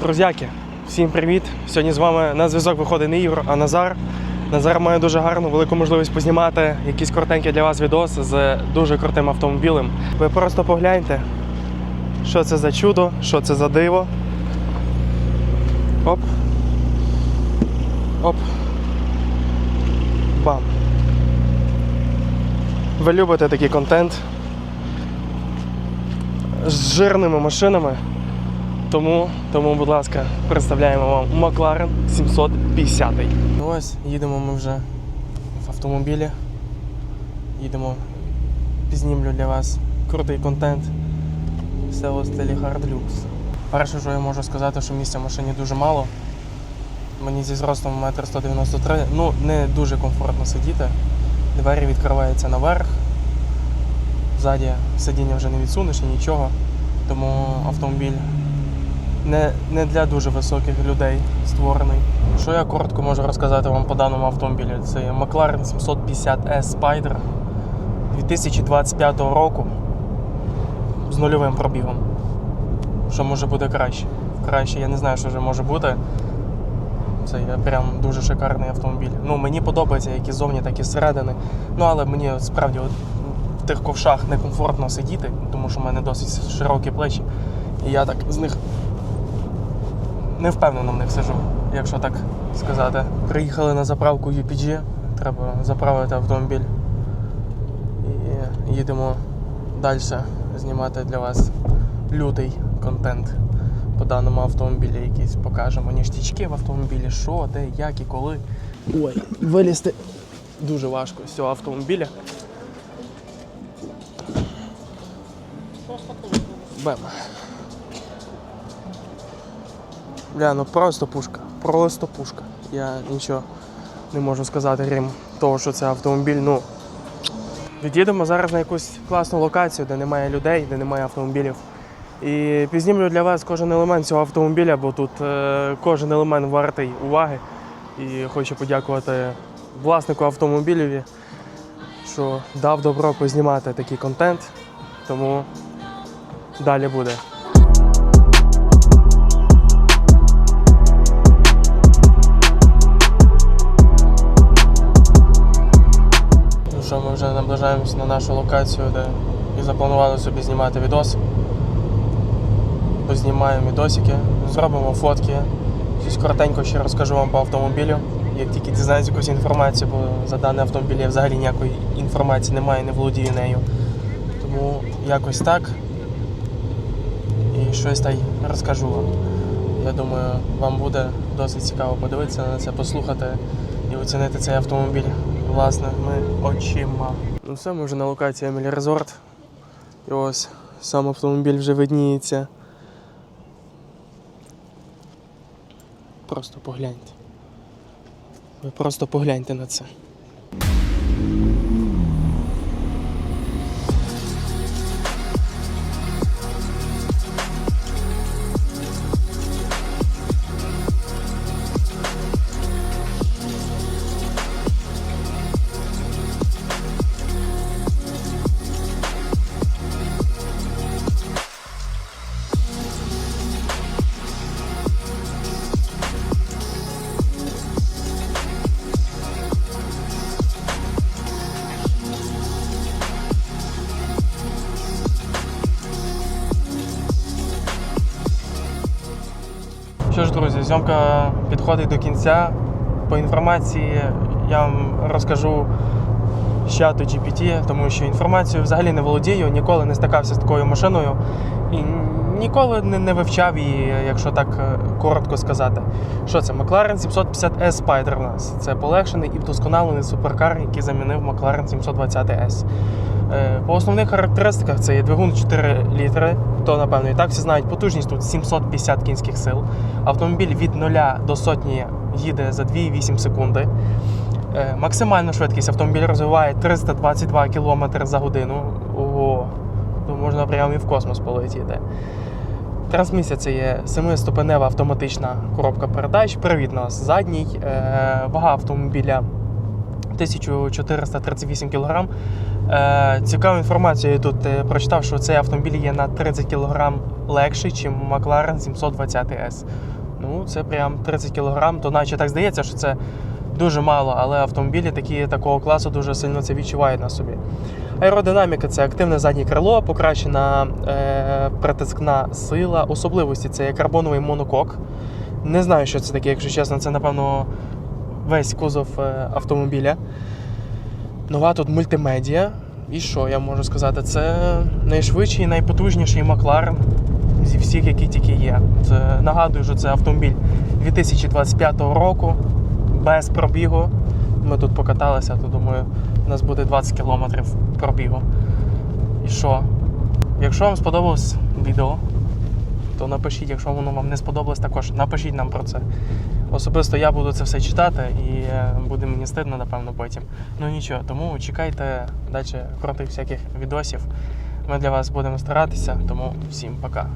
Друзяки, всім привіт! Сьогодні з вами на зв'язок виходить не Ігор, а Назар. Назар має дуже гарну, велику можливість познімати якісь коротенькі для вас відос з дуже крутим автомобілем. Ви просто погляньте, що це за чудо, що це за диво. Оп. Оп. Бам. Ви любите такий контент з жирними машинами. Тому, тому, будь ласка, представляємо вам McLaren 750. Ну ось, їдемо ми вже в автомобілі. Їдемо, підзнімлю для вас крутий контент. Все у стилі Lux. Перше, що я можу сказати, що місця в машині дуже мало. Мені зі зростом 1,193 м, ну не дуже комфортно сидіти. Двері відкриваються наверх. Ззаді сидіння вже не відсунеш і нічого. Тому автомобіль не, не для дуже високих людей створений. Що я коротко можу розказати вам по даному автомобілю? Це McLaren 750 S Spider 2025 року з нульовим пробігом. Що може бути краще? Краще я не знаю, що вже може бути. Це є прям дуже шикарний автомобіль. Ну, мені подобається як і ззовні, так і зсередини. Ну, але мені справді от, в тих ковшах некомфортно сидіти, тому що в мене досить широкі плечі. І я так з них не впевнено в них сижу, якщо так сказати. Приїхали на заправку UPG, треба заправити автомобіль. І їдемо далі знімати для вас лютий контент по даному автомобілі. Якісь покажемо ніштячки в автомобілі, що, де, як і коли. Ой, вилізти дуже важко з цього автомобіля. Бем. Бля, ну просто пушка. Просто пушка. Я нічого не можу сказати, крім того, що це автомобіль. Ну. Від'їдемо зараз на якусь класну локацію, де немає людей, де немає автомобілів. І підзнімлю для вас кожен елемент цього автомобіля, бо тут е, кожен елемент вартий уваги. І хочу подякувати власнику автомобілів, що дав добро познімати такий контент. Тому далі буде. Ну ми вже наближаємось на нашу локацію, де і запланували собі знімати відос. Познімаємо відосики, зробимо фотки. Щось коротенько ще розкажу вам по автомобілю. Як тільки дізнаюсь якусь інформацію, бо за даний автомобіль я взагалі ніякої інформації немає, не володію нею. Тому якось так. І щось та й розкажу вам. Я думаю, вам буде досить цікаво подивитися на це, послухати і оцінити цей автомобіль власними очима. Ну все, ми вже на локації Емілі Резорт. І ось сам автомобіль вже видніється. Просто погляньте. Ви просто погляньте на це. Що ж, друзі, зйомка підходить до кінця. По інформації я вам розкажу з чату GPT, тому що інформацію взагалі не володію, ніколи не стикався з такою машиною і ніколи не, не вивчав її, якщо так е, коротко сказати. Що це? McLaren 750 S Spider у нас. Це полегшений і вдосконалений суперкар, який замінив McLaren 720 S. Е, По основних характеристиках це є двигун 4 літри, то напевно і так всі знають, потужність тут 750 кінських сил. Автомобіль від 0 до сотні їде за 2,8 секунди. Е, Максимальну швидкість автомобіль розвиває 322 км за годину. Ого, то можна прямо і в космос полетіти. Трансмісія це є 7-ступенева автоматична коробка передач, привід нас задній, Е, вага автомобіля 1438 кг. Е, цікаву інформацію я тут е, прочитав, що цей автомобіль є на 30 кг легший, ніж McLaren 720 S. Ну, це прям 30 кг, то наче так здається, що це дуже мало, але автомобілі такі, такого класу дуже сильно це відчувають на собі. Аеродинаміка це активне заднє крило, покращена е, притискна сила. Особливості це є карбоновий монокок. Не знаю, що це таке, якщо чесно, це напевно весь кузов е, автомобіля. Нова тут мультимедіа. І що я можу сказати? Це найшвидший і найпотужніший Макларен зі всіх, які тільки є. Це, нагадую, що це автомобіль 2025 року без пробігу. Ми тут покаталися, то думаю, у нас буде 20 кілометрів пробігу. І що? Якщо вам сподобалось відео, то напишіть, якщо воно вам не сподобалось, також напишіть нам про це. Особисто я буду це все читати і е, буде мені стидно, напевно, потім. Ну нічого, тому чекайте далі крутих всяких відосів. Ми для вас будемо старатися, тому всім пока.